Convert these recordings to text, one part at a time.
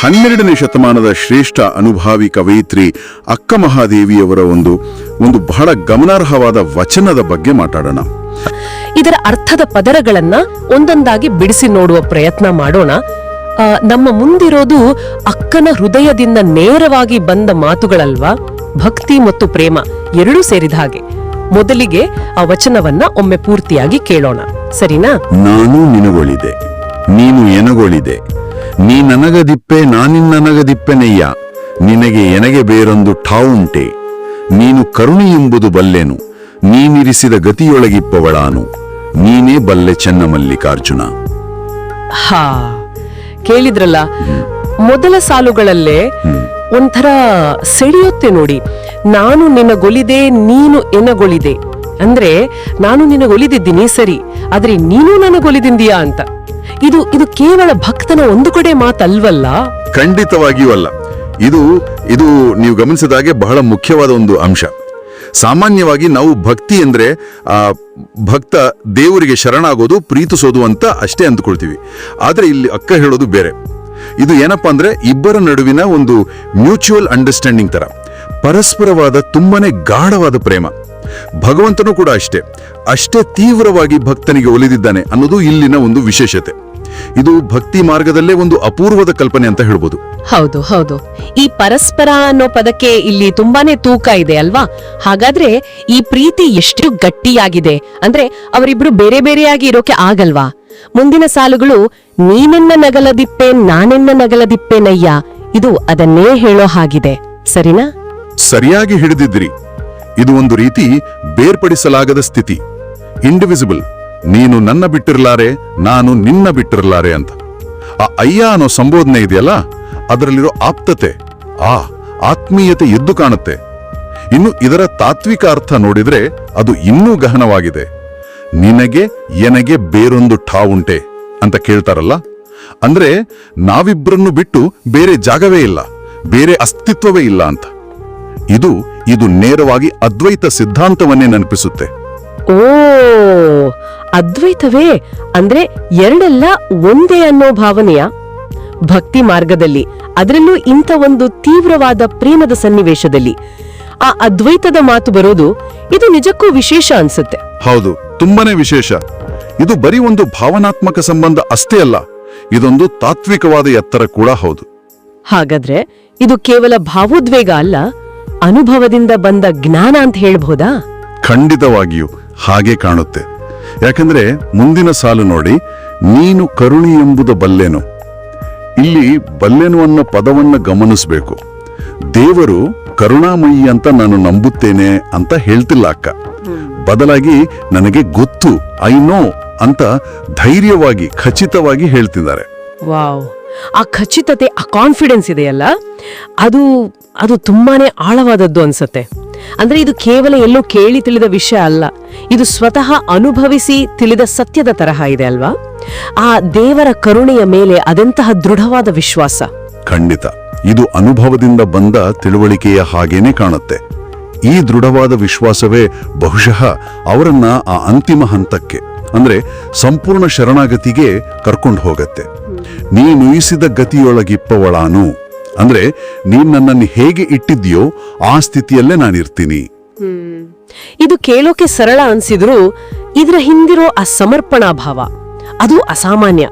ಹನ್ನೆರಡನೇ ಶತಮಾನದ ಶ್ರೇಷ್ಠ ಅನುಭಾವಿ ಕವಯಿತ್ರಿ ಅಕ್ಕ ಮಹಾದೇವಿಯವರ ಒಂದು ಒಂದು ಬಹಳ ಗಮನಾರ್ಹವಾದ ವಚನದ ಬಗ್ಗೆ ಮಾತಾಡೋಣ. ಇದರ ಅರ್ಥದ ಪದರಗಳನ್ನ ಒಂದೊಂದಾಗಿ ಬಿಡಿಸಿ ನೋಡುವ ಪ್ರಯತ್ನ ಮಾಡೋಣ. ನಮ್ಮ ಮುಂದಿರೋದು ಅಕ್ಕನ ಹೃದಯದಿಂದ ನೇರವಾಗಿ ಬಂದ ಮಾತುಗಳಲ್ವಾ? ಭಕ್ತಿ ಮತ್ತು ಪ್ರೇಮ ಎರಡೂ ಸೇರಿದ ಹಾಗೆ. ಮೊದಲಿಗೆ ಆ ವಚನವನ್ನ ಒಮ್ಮೆ ಪೂರ್ತಿಯಾಗಿ ಕೇಳೋಣ. ಸರಿನಾ? ನಾನು ನಿನಗೊಳಿದೆ ನೀನು ಎನಗೊಳಿದೆ ನೀ ನನಗದಿಪ್ಪೆ ನಾನಿನ್ನನಗದಿಪ್ಪೆನಯ್ಯ ನಿನಗೆ ಎನಗೆ ಬೇರೊಂದು ಠಾವುಂಟೆ ನೀನು ಕರುಣಿ ಎಂಬುದು ಬಲ್ಲೆನು. ನೀನಿರಿಸಿದ ಗತಿಯೊಳಗಿಪ್ಪವಳಾನು. ನೀನೇ ಬಲ್ಲೆ ಚೆನ್ನಮಲ್ಲಿಕಾರ್ಜುನ ಹಾ, ಕೇಳಿದ್ರಲ್ಲ, ಮೊದಲ ಸಾಲುಗಳಲ್ಲೇ ಒಂಥರ ಸೆಳೆಯುತ್ತೆ ನೋಡಿ. ನಾನು ನಿನಗೊಲಿದೆ, ನೀನು ಎನಗೊಲಿದೆ. ಅಂದ್ರೆ, ನಾನು ನಿನಗೊಲಿದಿದ್ದೀನಿ, ಸರಿ. ಆದ್ರೆ ನೀನು ನನಗೊಲಿದಿಂದೀಯಾ ಅಂತ. ಇದು ಇದು ಕೇವಲ ಭಕ್ತನ ಒಂದು ಕಡೆ ಮಾತಲ್ವಲ್ಲ? ಖಂಡಿತವಾಗಿಯೂ ಅಲ್ಲ. ಇದು ಇದು ನೀವು ಗಮನಿಸಿದಾಗೆ ಬಹಳ ಮುಖ್ಯವಾದ ಒಂದು ಅಂಶ. ಸಾಮಾನ್ಯವಾಗಿ ನಾವು ಭಕ್ತಿ ಅಂದ್ರೆ ಭಕ್ತ ದೇವರಿಗೆ ಶರಣಾಗೋದು, ಪ್ರೀತಿಸೋದು ಅಂತ ಅಷ್ಟೇ ಅಂದ್ಕೊಳ್ತೀವಿ. ಆದರೆ ಇಲ್ಲಿ ಅಕ್ಕ ಹೇಳೋದು ಬೇರೆ. ಇದು ಏನಪ್ಪಾ ಅಂದ್ರೆ, ಇಬ್ಬರ ನಡುವಿನ ಒಂದು ಮ್ಯೂಚುವಲ್ ಅಂಡರ್ಸ್ಟ್ಯಾಂಡಿಂಗ್ ತರ. ಪರಸ್ಪರವಾದ ತುಂಬಾನೇ ಗಾಢವಾದ ಪ್ರೇಮ. ಭಗವಂತನು ಕೂಡ ಅಷ್ಟೇ. ಅಷ್ಟೇ ತೀವ್ರವಾಗಿ ಭಕ್ತನಿಗೆ ಒಲಿದಿದ್ದಾನೆ ಅನ್ನೋದು ಇಲ್ಲಿನ ಒಂದು ವಿಶೇಷತೆ. ಇದು ಭಕ್ತಿ ಮಾರ್ಗದಲ್ಲೇ ಒಂದು ಅಪೂರ್ವದ ಕಲ್ಪನೆ ಅಂತ ಹೇಳ್ಬೋದು. ಹೌದು ಹೌದು. ಈ ಪರಸ್ಪರ ಅನ್ನೋ ಪದಕ್ಕೆ ಇಲ್ಲಿ ತುಂಬಾನೇ ತೂಕ ಇದೆ ಅಲ್ವಾ? ಹಾಗಾದ್ರೆ ಈ ಪ್ರೀತಿ ಎಷ್ಟು ಗಟ್ಟಿಯಾಗಿದೆ? ಅಂದ್ರೆ ಅವರಿಬ್ರು ಬೇರೆ ಬೇರೆಯಾಗಿ ಇರೋಕೆ ಆಗಲ್ವಾ? ಮುಂದಿನ ಸಾಲುಗಳು ನೀನೆನ್ನ ನಗಲದಿಪ್ಪೆ ನಾನೆನ್ನ ನಗಲದಿಪ್ಪೆನಯ್ಯ. ಇದು ಅದನ್ನೇ ಹೇಳೋ ಹಾಗಿದೆ. ಸರಿನಾ? ಸರಿಯಾಗಿ ಹಿಡಿದಿದ್ರಿ ಇದು ಒಂದು ರೀತಿ ಬೇರ್ಪಡಿಸಲಾಗದ ಸ್ಥಿತಿ. ಇಂಡಿವಿಸಿಬಲ್ ನೀನು ನನ್ನ ಬಿಟ್ಟಿರ್ಲಾರೆ, ನಾನು ನಿನ್ನ ಬಿಟ್ಟಿರ್ಲಾರೆ ಅಂತ. ಆ ಅಯ್ಯ ಅನ್ನೋ ಸಂಬೋಧನೆ ಇದೆಯಲ್ಲ? ಅದರಲ್ಲಿರೋ ಆಪ್ತತೆ, ಆ ಆತ್ಮೀಯತೆ ಎದ್ದು ಕಾಣುತ್ತೆ. ಇನ್ನು ಇದರ ತಾತ್ವಿಕ ಅರ್ಥ ನೋಡಿದ್ರೆ ಅದು ಇನ್ನೂ ಗಹನವಾಗಿದೆ. ನಿನಗೆ, ಎನಗೆ ಬೇರೊಂದು ಠಾವುಂಟೆ ಅಂತ ಕೇಳ್ತಾರಲ್ಲ? ಅಂದ್ರೆ ನಾವಿಬ್ಬರನ್ನು ಬಿಟ್ಟು ಬೇರೆ ಜಾಗವೇ ಇಲ್ಲ, ಬೇರೆ ಅಸ್ತಿತ್ವವೇ ಇಲ್ಲ ಅಂತ. ಇದು ಇದು ನೇರವಾಗಿ ಅದ್ವೈತ ಸಿದ್ಧಾಂತವನ್ನೇ ನೆನಪಿಸುತ್ತೆ. ಓ ಅದ್ವೈತವೇ? ಅಂದ್ರೆ ಎರಡೆಲ್ಲ ಒಂದೇ ಅನ್ನೋ ಭಾವನೆಯ? ಭಕ್ತಿ ಮಾರ್ಗದಲ್ಲಿ ಅದರಲ್ಲೂ ಇಂಥ ಒಂದು ತೀವ್ರವಾದ ಪ್ರೇಮದ ಸನ್ನಿವೇಶದಲ್ಲಿ. ಆ ಅದ್ವೈತದ ಮಾತು ಬರೋದು ಇದು ನಿಜಕ್ಕೂ ವಿಶೇಷ ಅನ್ಸುತ್ತೆ. ಹೌದು ತುಂಬಾನೇ ವಿಶೇಷ. ಇದು ಬರೀ ಒಂದು ಭಾವನಾತ್ಮಕ ಸಂಬಂಧ ಅಷ್ಟೇ ಅಲ್ಲ ಇದೊಂದು ತಾತ್ವಿಕವಾದ ಎತ್ತರ ಕೂಡ ಹೌದು. ಹಾಗಾದ್ರೆ ಇದು ಕೇವಲ ಭಾವೋದ್ವೇಗ ಅಲ್ಲ ಅನುಭವದಿಂದ ಬಂದ ಜ್ಞಾನ ಅಂತ ಹೇಳಬಹುದಾ? ಖಂಡಿತವಾಗಿಯೂ ಹಾಗೆ ಕಾಣುತ್ತೆ. ಯಾಕಂದ್ರೆ ಮುಂದಿನ ಸಾಲು ನೋಡಿ, ನೀನು ಕರುಣಿ ಎಂಬುದು ಬಲ್ಲೆನು. ಇಲ್ಲಿ ಬಲ್ಲೆನು ಅನ್ನೋ ಪದವನ್ನು ಗಮನಿಸಬೇಕು. ದೇವರು ಕರುಣಾಮಯಿ ಅಂತ ನಾನು ನಂಬುತ್ತೇನೆ ಅಂತ ಹೇಳ್ತಿಲ್ಲ ಅಕ್ಕ. ಬದಲಾಗಿ ನನಗೆ ಗೊತ್ತು, ಐ ನೋ ಅಂತ ಧೈರ್ಯವಾಗಿ, ಖಚಿತವಾಗಿ ಹೇಳ್ತಿದ್ದಾರೆ. ವಾವ್. ಆ ಖಚಿತತೆ, ಆ ಕಾನ್ಫಿಡೆನ್ಸ್ ಇದೆಯಲ್ಲ? ಅದು ಅದು ತುಂಬಾನೇ ಆಳವಾದದ್ದು ಅನ್ಸತ್ತೆ. ಅಂದ್ರೆ ಇದು ಕೇವಲ ಎಲ್ಲೋ ಕೇಳಿ ತಿಳಿದ ವಿಷಯ ಅಲ್ಲ. ಇದು ಸ್ವತಃ ಅನುಭವಿಸಿ ತಿಳಿದ ಸತ್ಯದ ತರಹ ಇದೆ ಅಲ್ವಾ? ಆ ದೇವರ ಕರುಣೆಯ ಮೇಲೆ ಅದೆಂತಹ ದೃಢವಾದ ವಿಶ್ವಾಸ? ಖಂಡಿತ. ಇದು ಅನುಭವದಿಂದ ಬಂದ ತಿಳುವಳಿಕೆಯ ಹಾಗೇನೆ ಕಾಣುತ್ತೆ. ಈ ದೃಢವಾದ ವಿಶ್ವಾಸವೇ ಬಹುಶಃ ಅವರನ್ನ ಆ ಅಂತಿಮ ಹಂತಕ್ಕೆ, ಅಂದ್ರೆ ಸಂಪೂರ್ಣ ಶರಣಾಗತಿಗೆ ಕರ್ಕೊಂಡು ಹೋಗತ್ತೆ. ನೀನುಯಿಸಿದ ಗತಿಯೊಳಗಿಪ್ಪವಳಾನು. ಅಂದ್ರೆ ನೀನ್ ನನ್ನನ್ನು ಹೇಗೆ ಇಟ್ಟಿದ್ಯೋ ಆ ಸ್ಥಿತಿಯಲ್ಲೇ ನಾನಿರ್ತೀನಿ. ಇದು ಕೇಳೋಕೆ ಸರಳ ಅನ್ಸಿದ್ರು ಇದರ ಹಿಂದಿರೋ ಆ ಸಮರ್ಪಣಾ ಭಾವ ಅದು ಅಸಾಮಾನ್ಯ.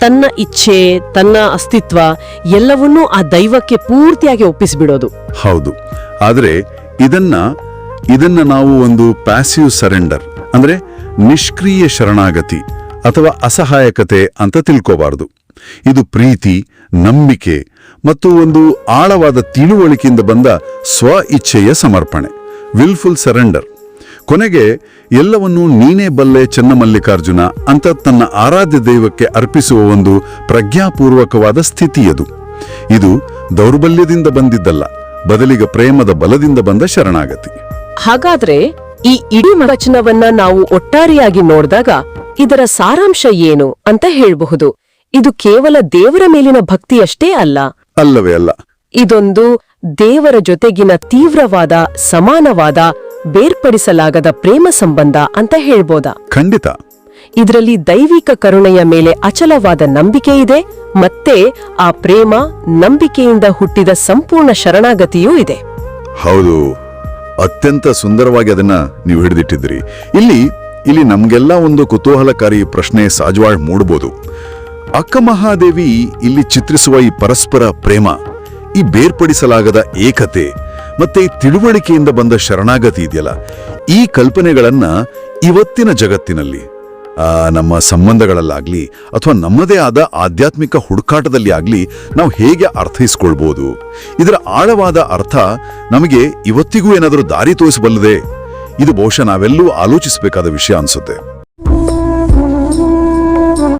ತನ್ನ ಇಚ್ಛೆ ತನ್ನ ಅಸ್ತಿತ್ವ ಎಲ್ಲವನ್ನೂ ಆ ದೈವಕ್ಕೆ ಪೂರ್ತಿಯಾಗಿ ಒಪ್ಪಿಸಿಬಿಡೋದು. ಹೌದು. ಆದ್ರೆ ಇದನ್ನ ಇದನ್ನ ನಾವು ಒಂದು ಪ್ಯಾಸಿವ್ ಸರೆಂಡರ್ ಅಂದ್ರೆ ನಿಷ್ಕ್ರಿಯ ಶರಣಾಗತಿ ಅಥವಾ ಅಸಹಾಯಕತೆ ಅಂತ ತಿಳ್ಕೋಬಾರದು. ಇದು ಪ್ರೀತಿ ನಂಬಿಕೆ ಮತ್ತು ಒಂದು ಆಳವಾದ ತಿಳುವಳಿಕೆಯಿಂದ ಬಂದ ಸ್ವ ಇಚ್ಛೆಯ ಸಮರ್ಪಣೆ. Wilful surrender. ಕೊನೆಗೆ, ಎಲ್ಲವನ್ನೂ ನೀನೇ ಬಲ್ಲೆ ಚೆನ್ನಮಲ್ಲಿಕಾರ್ಜುನ ಅಂತ ತನ್ನ ಆರಾಧ್ಯ ದೈವಕ್ಕೆ ಅರ್ಪಿಸುವ ಒಂದು ಪ್ರಜ್ಞಾಪೂರ್ವಕವಾದ ಸ್ಥಿತಿಯದು. ಇದು ದೌರ್ಬಲ್ಯದಿಂದ ಬಂದಿದ್ದಲ್ಲ, ಬದಲಿಗೆ ಪ್ರೇಮದ ಬಲದಿಂದ ಬಂದ ಶರಣಾಗತಿ. ಹಾಗಾದ್ರೆ, ಈ ಇಡೀ ವಚನವನ್ನ ನಾವು ಒಟ್ಟಾರೆಯಾಗಿ ನೋಡಿದಾಗ ಇದರ ಸಾರಾಂಶ ಏನು ಅಂತ ಹೇಳಬಹುದು. ಇದು ಕೇವಲ ದೇವರ ಮೇಲಿನ ಭಕ್ತಿಯಷ್ಟೇ ಅಲ್ಲ. ಅಲ್ಲವೇ ಅಲ್ಲ. ಇದೊಂದು ದೇವರ ಜೊತೆಗಿನ ತೀವ್ರವಾದ ಸಮಾನವಾದ ಬೇರ್ಪಡಿಸಲಾಗದ ಪ್ರೇಮ ಸಂಬಂಧ ಅಂತ ಹೇಳ್ಬೋದ? ಖಂಡಿತ. ಇದರಲ್ಲಿ ದೈವಿಕ ಕರುಣೆಯ ಮೇಲೆ ಅಚಲವಾದ ನಂಬಿಕೆ ಇದೆ ಮತ್ತೆ ಆ ಪ್ರೇಮ ನಂಬಿಕೆಯಿಂದ ಹುಟ್ಟಿದ ಸಂಪೂರ್ಣ ಶರಣಾಗತಿಯೂ ಇದೆ. ಹೌದು. ಅತ್ಯಂತ ಸುಂದರವಾಗಿ ಅದನ್ನ ನೀವು ಹಿಡಿದಿಟ್ಟಿದ್ರಿ ಇಲ್ಲಿ ಇಲ್ಲಿ ನಮ್ಗೆಲ್ಲ ಒಂದು ಕುತೂಹಲಕಾರಿ ಪ್ರಶ್ನೆ ಸಹಜವಾಗಿ ಮೂಡಬಹುದು ಅಕ್ಕ ಮಹಾದೇವಿ ಇಲ್ಲಿ ಚಿತ್ರಿಸುವ ಈ ಪರಸ್ಪರ ಪ್ರೇಮ, ಈ ಬೇರ್ಪಡಿಸಲಾಗದ ಏಕತೆ ಮತ್ತೆ ಈ ತಿಳುವಳಿಕೆಯಿಂದ ಬಂದ ಶರಣಾಗತಿ ಇದೆಯಲ್ಲ? ಈ ಕಲ್ಪನೆಗಳನ್ನ ಇವತ್ತಿನ ಜಗತ್ತಿನಲ್ಲಿ ನಮ್ಮ ಸಂಬಂಧಗಳಲ್ಲಾಗ್ಲಿ ಅಥವಾ ನಮ್ಮದೇ ಆದ ಆಧ್ಯಾತ್ಮಿಕ ಹುಡುಕಾಟದಲ್ಲಿ ಆಗ್ಲಿ ನಾವು ಹೇಗೆ ಅರ್ಥೈಸ್ಕೊಳ್ಬೋದು? ಇದರ ಆಳವಾದ ಅರ್ಥ ನಮಗೆ ಇವತ್ತಿಗೂ ಏನಾದರೂ ದಾರಿ ತೋರಿಸಬಲ್ಲದೆ, ಇದು ಬಹುಶಃ ನಾವೆಲ್ಲೂ ಆಲೋಚಿಸಬೇಕಾದ ವಿಷಯ ಅನ್ಸುತ್ತೆ.